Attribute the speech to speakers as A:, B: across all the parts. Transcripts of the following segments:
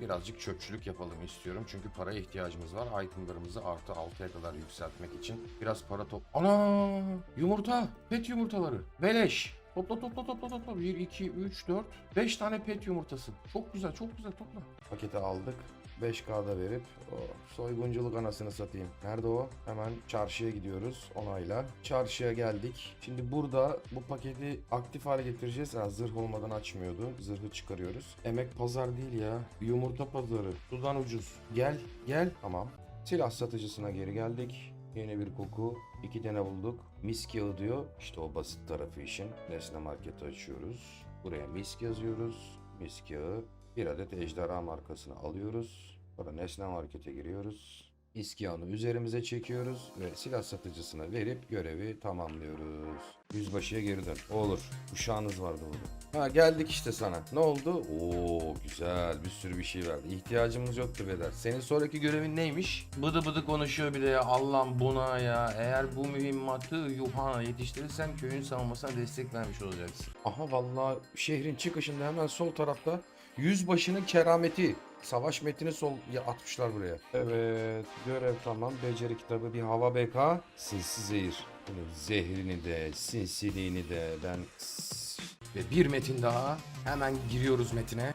A: birazcık çöpçülük yapalım istiyorum. Çünkü paraya ihtiyacımız var. Itemlarımızı artı 6'ya kadar yükseltmek için. Biraz para top... Ana! Yumurta! Pet yumurtaları. Beleş. Topla topla topla topla. 1, 2, 3, 4, 5 tane pet yumurtası. Çok güzel çok güzel topla. Paketi aldık. 5K'da verip o soygunculuk anasını satayım. Nerede o? Hemen çarşıya gidiyoruz onayla. Çarşıya geldik. Şimdi burada bu paketi aktif hale getireceğiz. Ha, zırh olmadan açmıyordu. Zırhı çıkarıyoruz. Emek pazar değil ya. Yumurta pazarı. Sudan ucuz. Gel gel. Tamam. Silah satıcısına geri geldik. Yeni bir koku. iki tane bulduk. Misk yağı diyor. İşte o basit tarafı işin. Nesne marketi açıyoruz. Buraya misk yazıyoruz. Misk yağı. Bir adet ejderha markasını alıyoruz. Sonra nesne markete giriyoruz. İskiyonu üzerimize çekiyoruz ve silah satıcısına verip görevi tamamlıyoruz. Yüzbaşıya geri dön. Olur. Uşağınız vardı burada. Ha geldik işte sana. Ne oldu? Oo güzel. Bir sürü bir şey verdi. İhtiyacımız yoktu Beder. Senin sonraki görevin neymiş? Bıdı bıdı konuşuyor bir de ya. Allah'ım buna ya. Eğer bu mühimmatı Yuhan'a yetiştirirsen köyün savunmasına destek vermiş olacaksın. Aha vallahi şehrin çıkışında hemen sol tarafta Yüzbaşının kerameti. Savaş metini sol ya atmışlar buraya. Evet görev tamam. Beceri kitabı bir hava BK. Sinsi zehir. Zehrini de sinsiliğini de ben... Ve bir metin daha. Hemen giriyoruz metine.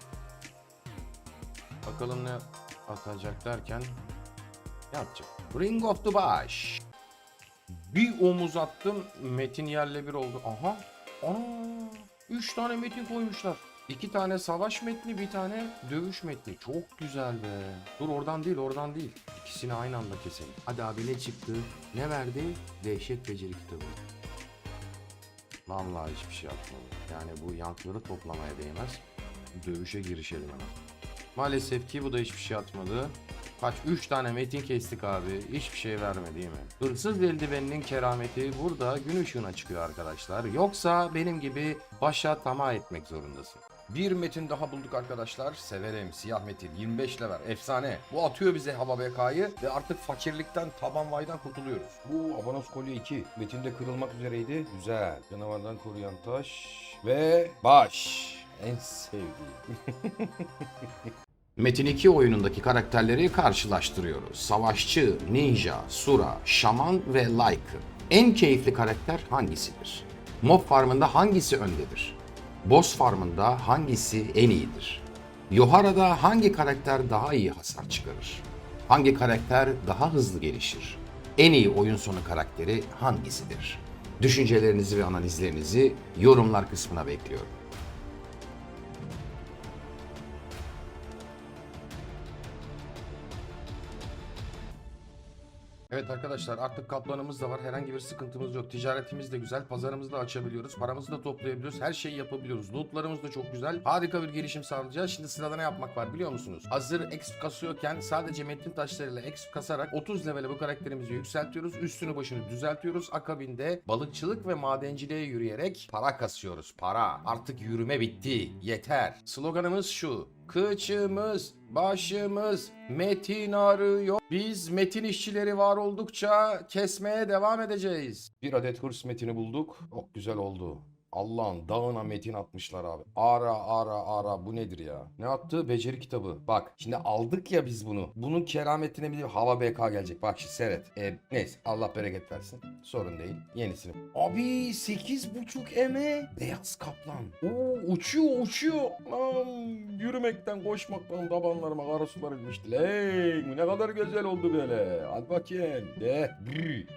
A: Bakalım ne atacak derken ne atacak? Ring of the Bash. Bir omuz attım. Metin yerle bir oldu. Aha. Ana. Üç tane metin koymuşlar. İki tane savaş metni, bir tane dövüş metni. Çok güzel be. Dur oradan değil, oradan değil. İkisini aynı anda keselim. Hadi abi ne çıktı? Ne verdi? Dehşet beceri kitabı. Vallahi hiçbir şey atmadı. Yani bu yankları toplamaya değmez. Dövüşe girişelim hemen. Maalesef ki bu da hiçbir şey atmadı. Kaç? 3 tane metin kestik abi. Hiçbir şey vermedi değil mi? Hırsız eldiveninin kerameti burada gün ışığına çıkıyor arkadaşlar. Yoksa benim gibi başa tamah etmek zorundasın. Bir metin daha bulduk arkadaşlar. Severim. Siyah metin. 25 lever. Efsane. Bu atıyor bize hava bekayı ve artık fakirlikten taban vaydan kurtuluyoruz. Bu Avanos kolye 2. Metinde kırılmak üzereydi. Güzel. Canavardan koruyan taş ve baş. En sevdiğim. Metin 2 oyunundaki karakterleri karşılaştırıyoruz. Savaşçı, ninja, sura, şaman ve lycan. En keyifli karakter hangisidir? Mob farmında hangisi öndedir? Boss farmında hangisi en iyidir? Yohara'da hangi karakter daha iyi hasar çıkarır? Hangi karakter daha hızlı gelişir? En iyi oyun sonu karakteri hangisidir? Düşüncelerinizi ve analizlerinizi yorumlar kısmına bekliyorum. Evet arkadaşlar artık kaplanımız da var. Herhangi bir sıkıntımız yok. Ticaretimiz de güzel. Pazarımızı da açabiliyoruz. Paramızı da toplayabiliyoruz. Her şeyi yapabiliyoruz. Lootlarımız da çok güzel. Harika bir gelişim sağlayacağız. Şimdi sırada ne yapmak var biliyor musunuz? Hazır exp kasıyorken sadece metin taşlarıyla exp kasarak 30 levele bu karakterimizi yükseltiyoruz. Üstünü başını düzeltiyoruz. Akabinde balıkçılık ve madenciliğe yürüyerek para kasıyoruz. Para. Artık yürüme bitti. Yeter. Sloganımız şu. Kıçımız, başımız metin arıyor. Biz metin işçileri var oldukça kesmeye devam edeceğiz. Bir adet hırs metini bulduk. Çok güzel oldu. Allah'ın dağına metin atmışlar abi. Ara ara ara bu nedir ya? Ne attı? Beceri kitabı. Bak şimdi aldık ya biz bunu. Bunun kerametine bir hava BK gelecek. Bak şimdi seyret. E, neyse Allah bereket versin. Sorun değil. Yenisini. Abi 8.5 eme. Beyaz kaplan. Oo, uçuyor uçuyor. Lan yürümekten koşmaktan tabanlarıma kara sular inmişti. Hey, ne kadar güzel oldu böyle. Hadi bakayım. De. brr.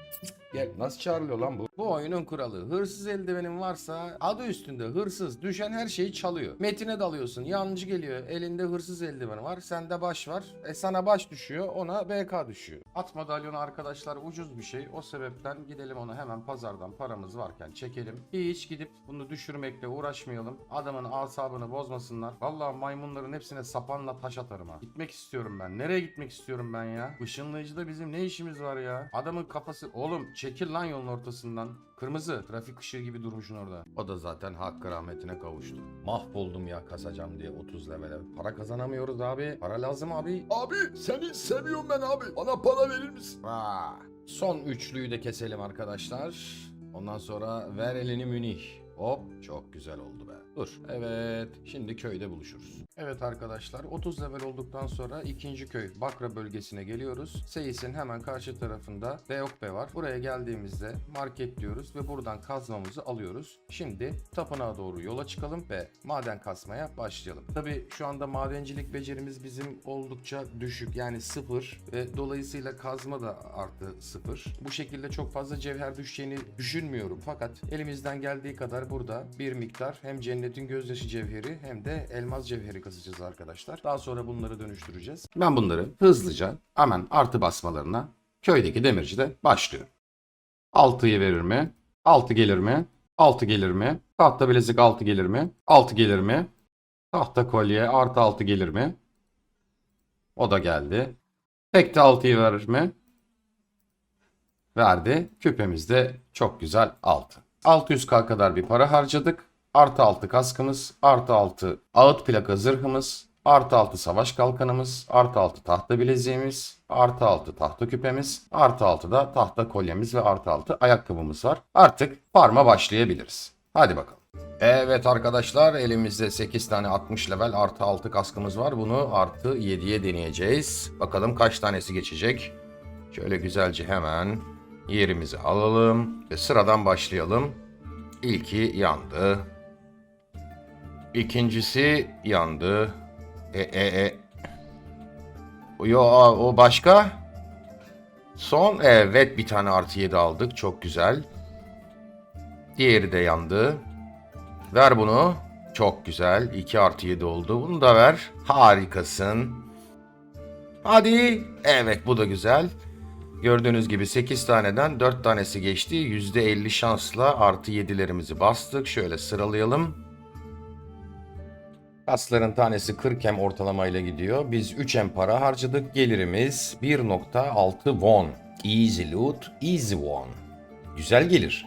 A: Gel nasıl çağrılıyor lan bu? Bu oyunun kuralı. Hırsız eldivenin varsa adı üstünde hırsız. Düşen her şeyi çalıyor. Metine dalıyorsun. Yancı geliyor. Elinde hırsız eldiveni var. Sende baş var. E sana baş düşüyor. Ona BK düşüyor. At madalyonu arkadaşlar ucuz bir şey. O sebepten gidelim onu hemen pazardan paramız varken çekelim. Hiç gidip bunu düşürmekle uğraşmayalım. Adamın asabını bozmasınlar. Vallahi maymunların hepsine sapanla taş atarım ha. Gitmek istiyorum ben. Nereye gitmek istiyorum ben ya? Işınlayıcıda bizim ne işimiz var ya? Adamın kafası... Oğlum çekil lan yolun ortasından. Kırmızı trafik ışığı gibi durmuşsun orada. O da zaten hakkı rahmetine kavuştu. Mahvoldum ya kasacağım diye 30 levele. Para kazanamıyoruz abi. Para lazım abi.
B: Abi seni seviyorum ben abi. Bana para verir misin?
A: Aa, son üçlüyü de keselim arkadaşlar. Ondan sonra ver elini Münih. Hop çok güzel oldu be. Dur. Evet. Şimdi köyde buluşuruz. Evet arkadaşlar 30 level olduktan sonra ikinci köy Bakra bölgesine geliyoruz. Seyis'in hemen karşı tarafında Deokbe var. Buraya geldiğimizde market diyoruz ve buradan kazmamızı alıyoruz. Şimdi tapınağa doğru yola çıkalım ve maden kasmaya başlayalım. Tabi şu anda madencilik becerimiz bizim oldukça düşük yani sıfır ve dolayısıyla kazma da artı sıfır. Bu şekilde çok fazla cevher düşeceğini düşünmüyorum fakat elimizden geldiği kadar burada bir miktar hem cennetin gözyaşı cevheri hem de elmas cevheri kazacağız arkadaşlar. Daha sonra bunları dönüştüreceğiz. Ben bunları hızlıca hemen artı basmalarına köydeki demircide başlıyorum. 6'yı verir mi? 6 gelir mi? 6 gelir mi? Tahta bilezik 6 gelir mi? 6 gelir mi? Tahta kolye artı 6 gelir mi? O da geldi. Tek de 6'yı verir mi? Verdi. Küpemizde çok güzel 6. 600k kadar bir para harcadık. Artı 6 kaskımız, artı 6 ağıt plaka zırhımız, artı 6 savaş kalkanımız, artı 6 tahta bileziğimiz, artı 6 tahta küpemiz, artı 6 da tahta kolyemiz ve artı 6 ayakkabımız var. Artık farma başlayabiliriz. Hadi bakalım. Evet arkadaşlar elimizde 8 tane 60 level artı 6 kaskımız var. Bunu artı 7'ye deneyeceğiz. Bakalım kaç tanesi geçecek. Şöyle güzelce hemen yerimizi alalım ve sıradan başlayalım. İlki yandı. İkincisi yandı. E e e. Yo o başka? Son evet bir tane artı 7 aldık. Çok güzel. Diğeri de yandı. Ver bunu. Çok güzel. 2 artı 7 oldu. Bunu da ver. Harikasın. Hadi. Evet bu da güzel. Gördüğünüz gibi 8 taneden 4 tanesi geçti. %50 şansla artı 7'lerimizi bastık. Şöyle sıralayalım. Kasların tanesi 40 hem ortalamayla gidiyor. Biz 3 hem para harcadık. Gelirimiz 1.6 won. Easy loot, easy won. Güzel gelir.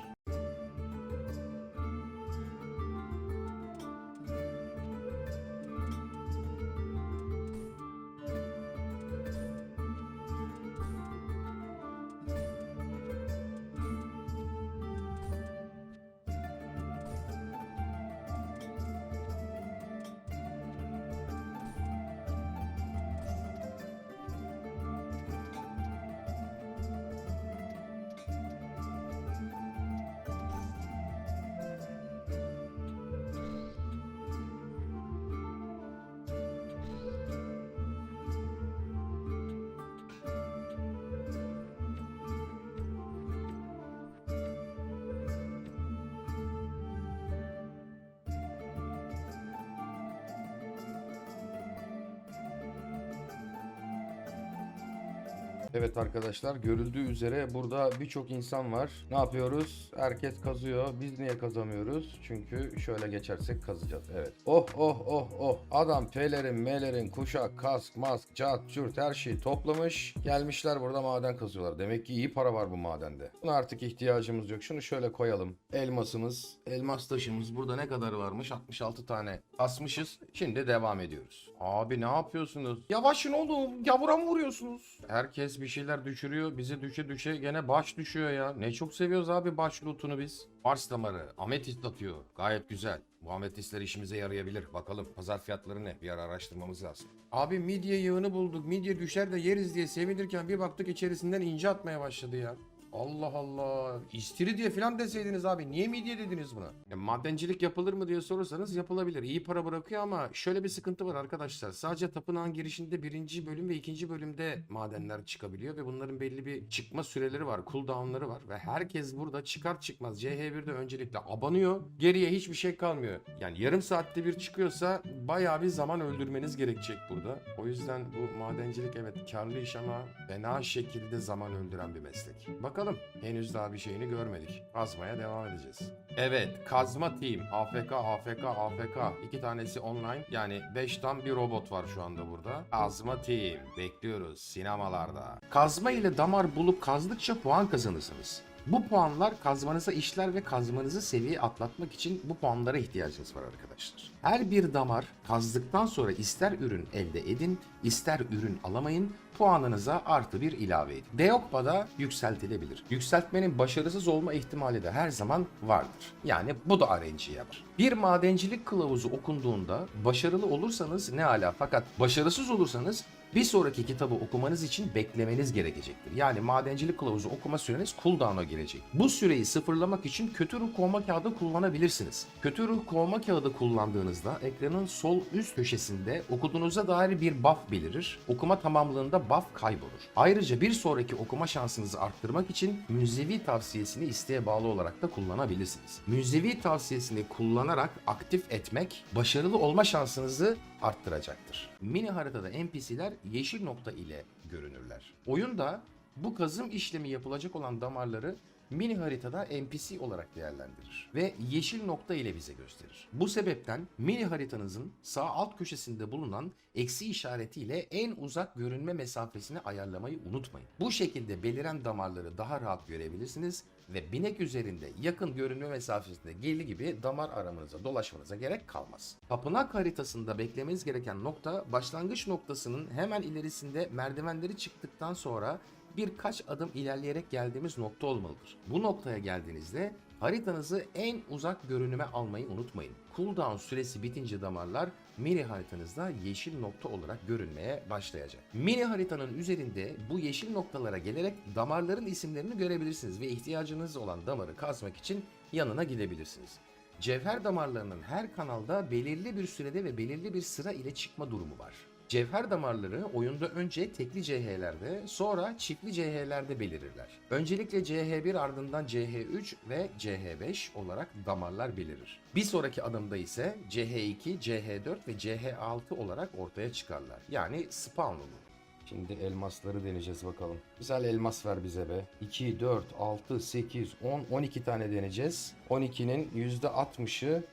A: Evet arkadaşlar görüldüğü üzere burada birçok insan var. Ne yapıyoruz? Herkes kazıyor. Biz niye kazamıyoruz? Çünkü şöyle geçersek kazacağız. Evet. Oh oh oh oh. Adam pelerin, melerin, kuşak, kask, mask, cat, çürt her şeyi toplamış. Gelmişler burada maden kazıyorlar. Demek ki iyi para var bu madende. Buna artık ihtiyacımız yok. Şunu şöyle koyalım. Elmasımız, elmas taşımız burada ne kadar varmış? 66 tane asmışız. Şimdi devam ediyoruz. Abi ne yapıyorsunuz? Yavaşın oğlum. Yavura mı vuruyorsunuz? Herkes bir şeyler düşürüyor. Bize düşe düşe gene baş düşüyor ya. Ne çok seviyoruz abi baş lootunu biz. Mars damarı. Ametist atıyor. Gayet güzel. Bu ametistler işimize yarayabilir. Bakalım pazar fiyatları ne? Bir ara araştırmamız lazım. Abi midye yığını bulduk. Midye düşer de yeriz diye sevinirken bir baktık içerisinden ince atmaya başladı ya. Allah Allah. İstiridye falan deseydiniz abi. Niye midye dediniz buna? Ya, madencilik yapılır mı diye sorarsanız yapılabilir. İyi para bırakıyor ama şöyle bir sıkıntı var arkadaşlar. Sadece tapınağın girişinde birinci bölüm ve ikinci bölümde madenler çıkabiliyor ve bunların belli bir çıkma süreleri var. Cooldown'ları var ve herkes burada çıkar çıkmaz CH1'de öncelikle abanıyor. Geriye hiçbir şey kalmıyor. Yani yarım saatte bir çıkıyorsa bayağı bir zaman öldürmeniz gerekecek burada. O yüzden bu madencilik evet karlı iş ama fena şekilde zaman öldüren bir meslek. Bakalım henüz daha bir şeyini görmedik. Kazmaya devam edeceğiz. Evet kazma team AFK AFK AFK iki tanesi online yani 5 tam bir robot var şu anda burada. Kazma team bekliyoruz sinemalarda. Kazma ile damar bulup kazdıkça puan kazanırsınız. Bu puanlar kazmanıza işler ve kazmanızı seviye atlatmak için bu puanlara ihtiyacınız var arkadaşlar. Her bir damar kazdıktan sonra ister ürün elde edin, ister ürün alamayın, puanınıza artı bir ilave edin. Deokpa'da yükseltilebilir. Yükseltmenin başarısız olma ihtimali de her zaman vardır. Yani bu da RNG'ye var. Bir madencilik kılavuzu okunduğunda başarılı olursanız ne ala fakat başarısız olursanız bir sonraki kitabı okumanız için beklemeniz gerekecektir. Yani madencilik kılavuzu okuma süreniz cooldown'a gelecek. Bu süreyi sıfırlamak için kötü ruh kovma kağıdı kullanabilirsiniz. Kötü ruh kovma kağıdı kullandığınızda ekranın sol üst köşesinde okuduğunuza dair bir buff belirir. Okuma tamamlığında buff kaybolur. Ayrıca bir sonraki okuma şansınızı arttırmak için münzevi tavsiyesini isteğe bağlı olarak da kullanabilirsiniz. Münzevi tavsiyesini kullanarak aktif etmek başarılı olma şansınızı arttıracaktır. Mini haritada NPC'ler yeşil nokta ile görünürler. Oyunda bu kazım işlemi yapılacak olan damarları mini haritada NPC olarak değerlendirir ve yeşil nokta ile bize gösterir. Bu sebepten mini haritanızın sağ alt köşesinde bulunan eksi işaretiyle en uzak görünme mesafesini ayarlamayı unutmayın. Bu şekilde beliren damarları daha rahat görebilirsiniz ve binek üzerinde yakın görünme mesafesinde geli gibi damar aramanıza dolaşmanıza gerek kalmaz. Tapınak haritasında beklemeniz gereken nokta başlangıç noktasının hemen ilerisinde merdivenleri çıktıktan sonra birkaç adım ilerleyerek geldiğimiz nokta olmalıdır. Bu noktaya geldiğinizde haritanızı en uzak görünüme almayı unutmayın. Cooldown süresi bitince damarlar mini haritanızda yeşil nokta olarak görünmeye başlayacak. Mini haritanın üzerinde bu yeşil noktalara gelerek damarların isimlerini görebilirsiniz ve ihtiyacınız olan damarı kazmak için yanına gidebilirsiniz. Cevher damarlarının her kanalda belirli bir sürede ve belirli bir sıra ile çıkma durumu var. Cevher damarları oyunda önce tekli CH'lerde sonra çiftli CH'lerde belirirler. Öncelikle CH1 ardından CH3 ve CH5 olarak damarlar belirir. Bir sonraki adımda ise CH2, CH4 ve CH6 olarak ortaya çıkarlar. Yani spawn olur. Şimdi elmasları deneyeceğiz bakalım. Güzel elmas ver bize be. 2, 4, 6, 8, 10, 12 tane deneyeceğiz. 12'nin %60'ı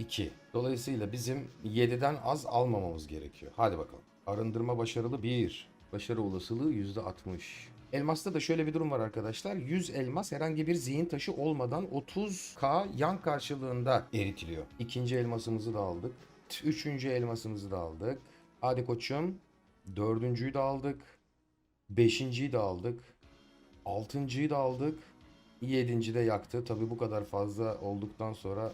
A: 7.2. Dolayısıyla bizim 7'den az almamamız gerekiyor. Hadi bakalım. Arındırma başarılı 1. Başarı olasılığı %60. Elmasta da şöyle bir durum var arkadaşlar. 100 elmas herhangi bir zihin taşı olmadan 30k yan karşılığında eritiliyor. İkinci elmasımızı da aldık. Üçüncü elmasımızı da aldık. Hadi koçum. Dördüncüyü de aldık. Beşinciyi de aldık. Altıncıyı da aldık. Yedinci de yaktı. Tabi bu kadar fazla olduktan sonra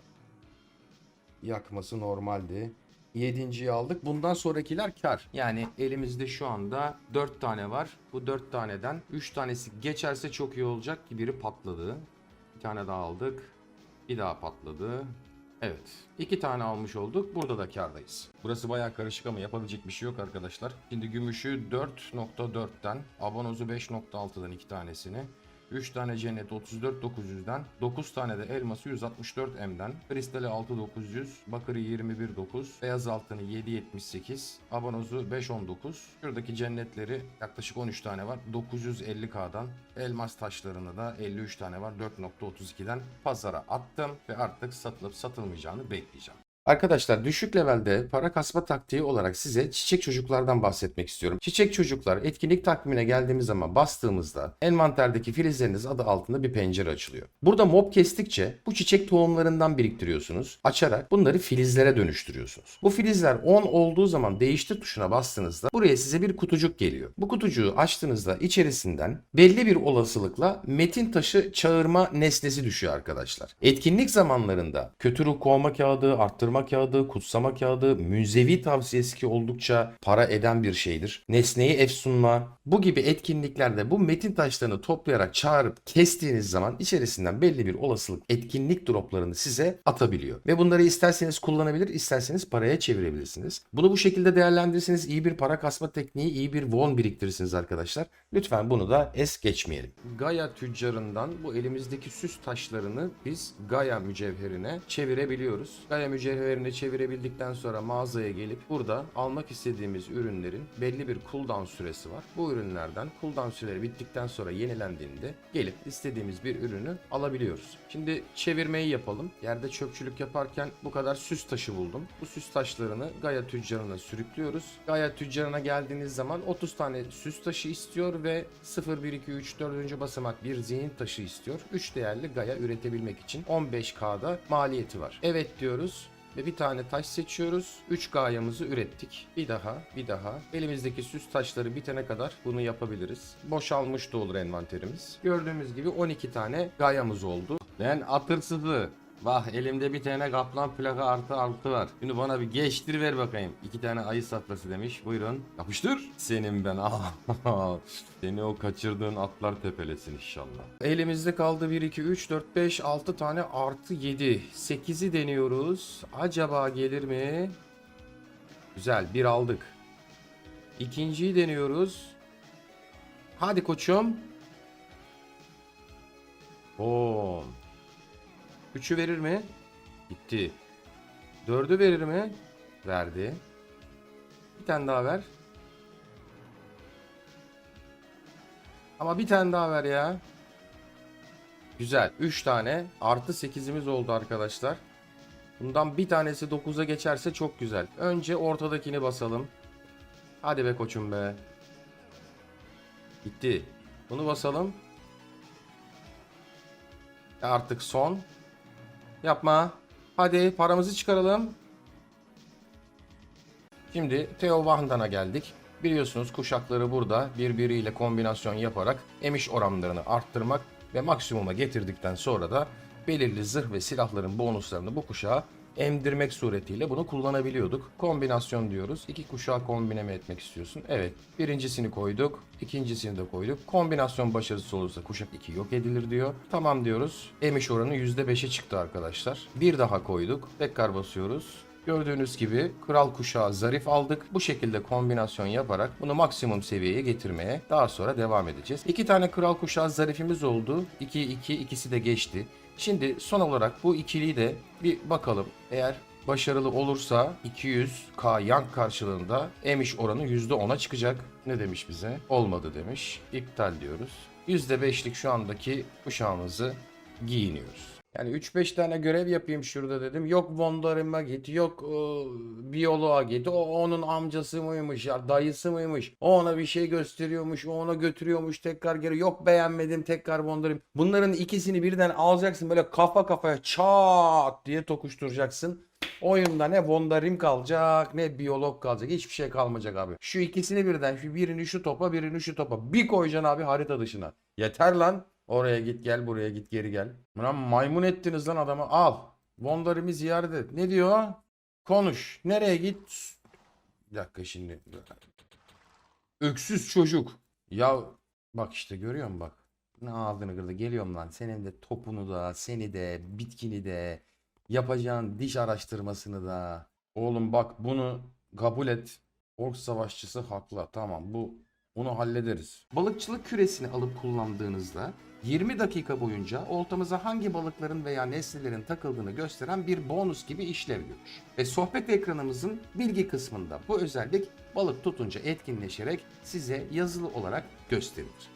A: yakması normaldi. Yedinciyi aldık. Bundan sonrakiler kar. Yani elimizde şu anda 4 tane var. Bu 4 taneden 3 tanesi geçerse çok iyi olacak ki biri patladı. Bir tane daha aldık. Bir daha patladı. Evet. iki tane almış olduk. Burada da kardayız. Burası bayağı karışık ama yapabilecek bir şey yok arkadaşlar. Şimdi gümüşü 4.4'ten, abonozu 5.6'dan iki tanesini, 3 tane cennet 34 900'den, 9 tane de elması 164 M'den, kristali 6900, bakırı 219, beyaz altını 778, abonozu 519. Şuradaki cennetleri yaklaşık 13 tane var. 950K'dan, elmas taşlarını da 53 tane var. 4.32'den pazara attım ve artık satılıp satılmayacağını bekleyeceğim. Arkadaşlar düşük levelde para kasma taktiği olarak size çiçek çocuklardan bahsetmek istiyorum. Çiçek çocuklar etkinlik takvimine geldiğimiz zaman bastığımızda envanterdeki filizleriniz adı altında bir pencere açılıyor. Burada mob kestikçe bu çiçek tohumlarından biriktiriyorsunuz. Açarak bunları filizlere dönüştürüyorsunuz. Bu filizler 10 olduğu zaman değiştir tuşuna bastığınızda buraya size bir kutucuk geliyor. Bu kutucuğu açtığınızda içerisinden belli bir olasılıkla metin taşı çağırma nesnesi düşüyor arkadaşlar. Etkinlik zamanlarında kötü ruh kovma kağıdı, arttırma kağıdı, kutsama kağıdı, münzevi tavsiyesi ki oldukça para eden bir şeydir. Nesneyi efsunma bu gibi etkinliklerde bu metin taşlarını toplayarak çağırıp kestiğiniz zaman içerisinden belli bir olasılık etkinlik droplarını size atabiliyor. Ve bunları isterseniz kullanabilir, isterseniz paraya çevirebilirsiniz. Bunu bu şekilde değerlendirirseniz iyi bir para kasma tekniği, iyi bir won biriktirirsiniz arkadaşlar. Lütfen bunu da es geçmeyelim. Gaya tüccarından bu elimizdeki süs taşlarını biz Gaya mücevherine çevirebiliyoruz. Gaya mücevherini çevirebildikten sonra mağazaya gelip burada almak istediğimiz ürünlerin belli bir cooldown süresi var. Bu ürünlerden cooldown süreleri bittikten sonra yenilendiğinde gelip istediğimiz bir ürünü alabiliyoruz. Şimdi çevirmeyi yapalım. Yerde çöpçülük yaparken bu kadar süs taşı buldum. Bu süs taşlarını Gaya tüccarına sürüklüyoruz. Gaya tüccarına geldiğiniz zaman 30 tane süs taşı istiyor ve 0, 1, 2, 3, 4. basamak bir zihin taşı istiyor. 3 değerli Gaya üretebilmek için 15K'da maliyeti var. Evet diyoruz. Ve bir tane taş seçiyoruz. 3 gayamızı ürettik. Bir daha, bir daha. Elimizdeki süs taşları bitene kadar bunu yapabiliriz. Boşalmış da olur envanterimiz. Gördüğümüz gibi 12 tane gayamız oldu. Ben atırsızı. Bak elimde bir tane kaplan plaka artı altı var. Şimdi bana bir geçtir ver bakayım. İki tane ayı satlası demiş. Buyurun. Yapıştır. Senin ben. Seni o kaçırdığın atlar tepelesin inşallah. Elimizde kaldı 1, 2, 3, 4, 5, 6 tane artı 7. 8'i deniyoruz. Acaba gelir mi? Güzel bir aldık. İkinciyi deniyoruz. Hadi koçum. Oo, 3'ü verir mi? Gitti. 4'ü verir mi? Verdi. Bir tane daha ver. Ama bir tane daha ver ya. Güzel. 3 tane artı 8'imiz oldu arkadaşlar. Bundan bir tanesi 9'a geçerse çok güzel. Önce ortadakini basalım. Hadi be koçum be. Gitti. Bunu basalım. Artık son. Yapma. Hadi paramızı çıkaralım. Şimdi Theo Vahndan'a geldik. Biliyorsunuz kuşakları burada birbiriyle kombinasyon yaparak emiş oranlarını arttırmak ve maksimuma getirdikten sonra da belirli zırh ve silahların bonuslarını bu kuşağa emdirmek suretiyle bunu kullanabiliyorduk. Kombinasyon diyoruz. İki kuşağı kombine mi etmek istiyorsun? Evet. Birincisini koyduk. ikincisini de koyduk. Kombinasyon başarısız olursa kuşak 2 yok edilir diyor. Tamam diyoruz. Emiş oranı %5'e çıktı arkadaşlar. Bir daha koyduk. Tekrar basıyoruz. Gördüğünüz gibi kral kuşağı zarif aldık. Bu şekilde kombinasyon yaparak bunu maksimum seviyeye getirmeye daha sonra devam edeceğiz. İki tane kral kuşağı zarifimiz oldu. 2 2 ikisi de geçti. Şimdi son olarak bu ikiliyi de bir bakalım. Eğer başarılı olursa 200k yank karşılığında emiş oranı %10'a çıkacak. Ne demiş bize? Olmadı demiş. İptal diyoruz. %5'lik şu andaki kuşağımızı giyiniyoruz. Yani 3-5 tane görev yapayım şurada dedim. Yok Vondarım'a git, yok e, biyoloğa git. O onun amcası mıymış ya, dayısı mıymış? O ona bir şey gösteriyormuş, o ona götürüyormuş tekrar geri. Yok beğenmedim tekrar Vondarım. Bunların ikisini birden alacaksın böyle kafa kafaya çat diye tokuşturacaksın. Oyunda ne Vondarim kalacak ne biyolog kalacak. Hiçbir şey kalmayacak abi. Şu ikisini birden şu birini şu topa birini şu topa bir koyacaksın abi harita dışına. Yeter lan. Oraya git gel buraya git geri gel. Lan maymun ettiniz lan adamı. Al. Vondarimi ziyaret et. Ne diyor? Konuş. Nereye git? Bir dakika şimdi. Öksüz çocuk. Ya bak işte görüyor musun bak. Ne ağzını kırdı. Geliyorum lan. Senin de topunu da, seni de, bitkini de, yapacağın diş araştırmasını da. Oğlum bak bunu kabul et. Ork savaşçısı haklı. Tamam bu onu hallederiz. Balıkçılık küresini alıp kullandığınızda 20 dakika boyunca oltamıza hangi balıkların veya nesnelerin takıldığını gösteren bir bonus gibi işlev görür. Ve sohbet ekranımızın bilgi kısmında bu özellik balık tutunca etkinleşerek size yazılı olarak gösterilir.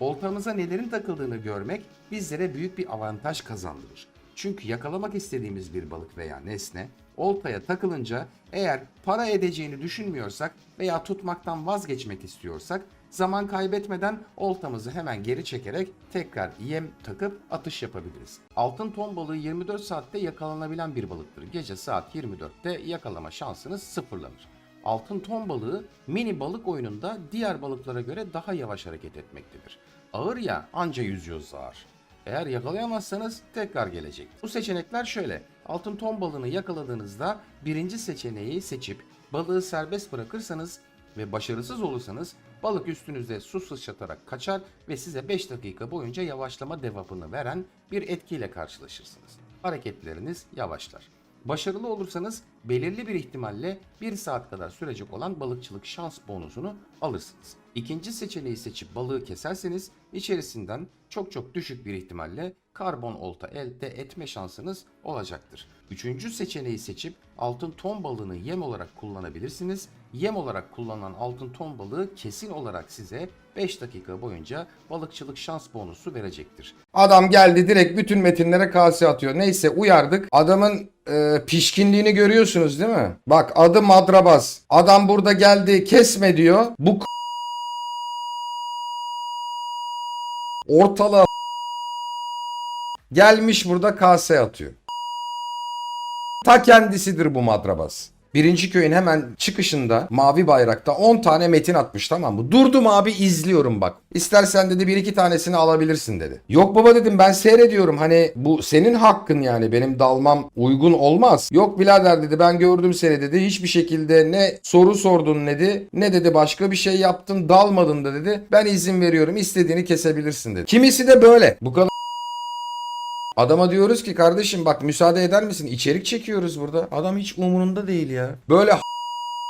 A: Oltamıza nelerin takıldığını görmek bizlere büyük bir avantaj kazandırır. Çünkü yakalamak istediğimiz bir balık veya nesne oltaya takılınca eğer para edeceğini düşünmüyorsak veya tutmaktan vazgeçmek istiyorsak zaman kaybetmeden oltamızı hemen geri çekerek tekrar yem takıp atış yapabiliriz. Altın ton balığı 24 saatte yakalanabilen bir balıktır. Gece saat 24'te yakalama şansınız sıfırlanır. Altın ton balığı mini balık oyununda diğer balıklara göre daha yavaş hareket etmektedir. Ağır ya anca yüzüyor ağır. Eğer yakalayamazsanız tekrar gelecek. Bu seçenekler şöyle. Altın ton balığını yakaladığınızda birinci seçeneği seçip balığı serbest bırakırsanız ve başarısız olursanız balık üstünüzde su sıçratarak kaçar ve size 5 dakika boyunca yavaşlama devapını veren bir etkiyle karşılaşırsınız. Hareketleriniz yavaşlar. Başarılı olursanız belirli bir ihtimalle 1 saat kadar sürecek olan balıkçılık şans bonusunu alırsınız. İkinci seçeneği seçip balığı keserseniz içerisinden çok çok düşük bir ihtimalle karbon olta elde etme şansınız olacaktır. Üçüncü seçeneği seçip altın ton balığını yem olarak kullanabilirsiniz. Yem olarak kullanılan altın ton balığı kesin olarak size 5 dakika boyunca balıkçılık şans bonusu verecektir. Adam geldi direkt bütün metinlere kase atıyor. Neyse uyardık. Adamın e, pişkinliğini görüyorsunuz değil mi? Bak adı Madrabaz. Adam burada geldi kesme diyor. Bu ortalığa gelmiş burada kase atıyor.
C: Ta kendisidir bu madrabas. Birinci köyün hemen çıkışında mavi bayrakta 10 tane metin atmış tamam mı? Durdum abi izliyorum bak. İstersen dedi bir iki tanesini alabilirsin dedi. Yok baba dedim ben seyrediyorum hani bu senin hakkın yani benim dalmam uygun olmaz. Yok birader dedi ben gördüm seni dedi. Hiçbir şekilde ne soru sordun dedi ne dedi başka bir şey yaptın dalmadın da dedi. Ben izin veriyorum istediğini kesebilirsin dedi. Kimisi de böyle. Bu kadar Adama diyoruz ki kardeşim bak müsaade eder misin? İçerik çekiyoruz burada. Adam hiç umurunda değil ya. Böyle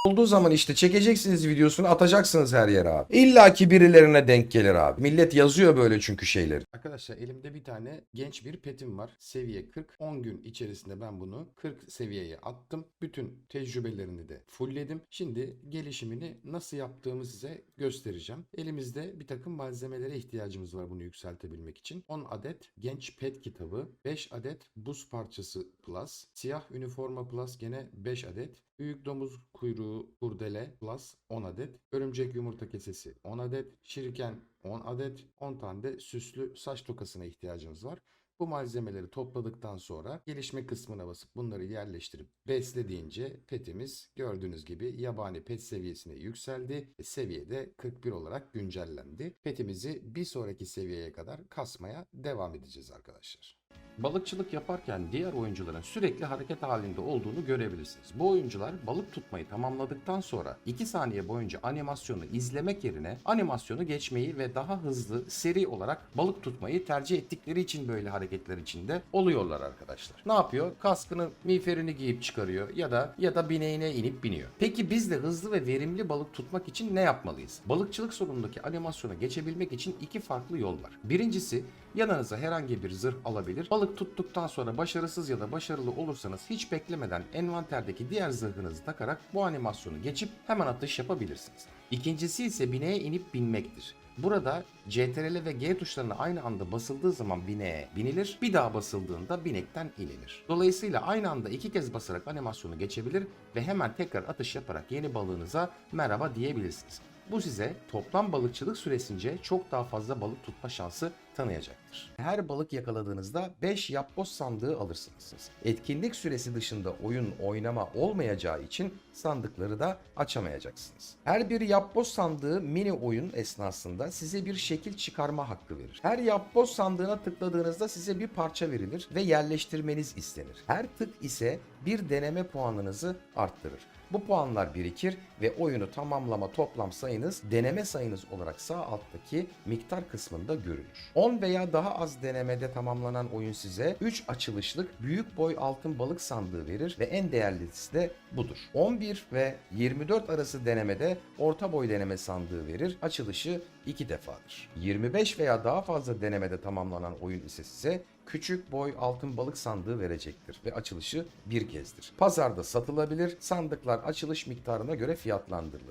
C: olduğu zaman işte çekeceksiniz videosunu atacaksınız her yere abi. İlla ki birilerine denk gelir abi. Millet yazıyor böyle çünkü şeyleri.
A: Arkadaşlar elimde bir tane genç bir petim var. Seviye 40. 10 gün içerisinde ben bunu 40 seviyeye attım. Bütün tecrübelerini de fullledim. Şimdi gelişimini nasıl yaptığımı size göstereceğim. Elimizde bir takım malzemelere ihtiyacımız var bunu yükseltebilmek için. 10 adet genç pet kitabı, 5 adet buz parçası plus, siyah üniforma plus gene 5 adet, büyük domuz kuyruğu kurdele plus 10 adet, örümcek yumurta kesesi 10 adet, şiriken 10 adet, 10 tane de süslü saç tokasına ihtiyacımız var. Bu malzemeleri topladıktan sonra gelişme kısmına basıp bunları yerleştirip beslediğince petimiz gördüğünüz gibi yabani pet seviyesine yükseldi. Seviyede 41 olarak güncellendi. Petimizi bir sonraki seviyeye kadar kasmaya devam edeceğiz arkadaşlar. Balıkçılık yaparken diğer oyuncuların sürekli hareket halinde olduğunu görebilirsiniz. Bu oyuncular balık tutmayı tamamladıktan sonra 2 saniye boyunca animasyonu izlemek yerine animasyonu geçmeyi ve daha hızlı seri olarak balık tutmayı tercih ettikleri için böyle hareketler içinde oluyorlar arkadaşlar. Ne yapıyor? Kaskını, miğferini giyip çıkarıyor ya da ya da bineğine inip biniyor. Peki biz de hızlı ve verimli balık tutmak için ne yapmalıyız? Balıkçılık sorunundaki animasyona geçebilmek için iki farklı yol var. Birincisi Yanınıza herhangi bir zırh alabilir. Balık tuttuktan sonra başarısız ya da başarılı olursanız hiç beklemeden envanterdeki diğer zırhınızı takarak bu animasyonu geçip hemen atış yapabilirsiniz. İkincisi ise bineğe inip binmektir. Burada CTRL ve G tuşlarına aynı anda basıldığı zaman bineğe binilir, bir daha basıldığında binekten inilir. Dolayısıyla aynı anda iki kez basarak animasyonu geçebilir ve hemen tekrar atış yaparak yeni balığınıza merhaba diyebilirsiniz. Bu size toplam balıkçılık süresince çok daha fazla balık tutma şansı tanıyacaktır. Her balık yakaladığınızda 5 yapboz sandığı alırsınız. Etkinlik süresi dışında oyun oynama olmayacağı için sandıkları da açamayacaksınız. Her bir yapboz sandığı mini oyun esnasında size bir şekil çıkarma hakkı verir. Her yapboz sandığına tıkladığınızda size bir parça verilir ve yerleştirmeniz istenir. Her tık ise bir deneme puanınızı arttırır. Bu puanlar birikir ve oyunu tamamlama toplam sayınız deneme sayınız olarak sağ alttaki miktar kısmında görülür. 10 veya daha az denemede tamamlanan oyun size 3 açılışlık büyük boy altın balık sandığı verir ve en değerlisi de budur. 11 ve 24 arası denemede orta boy deneme sandığı verir. Açılışı 2 defadır. 25 veya daha fazla denemede tamamlanan oyun ise size küçük boy altın balık sandığı verecektir ve açılışı bir kezdir. Pazarda satılabilir. Sandıklar açılış miktarına göre fiyatlandırılır.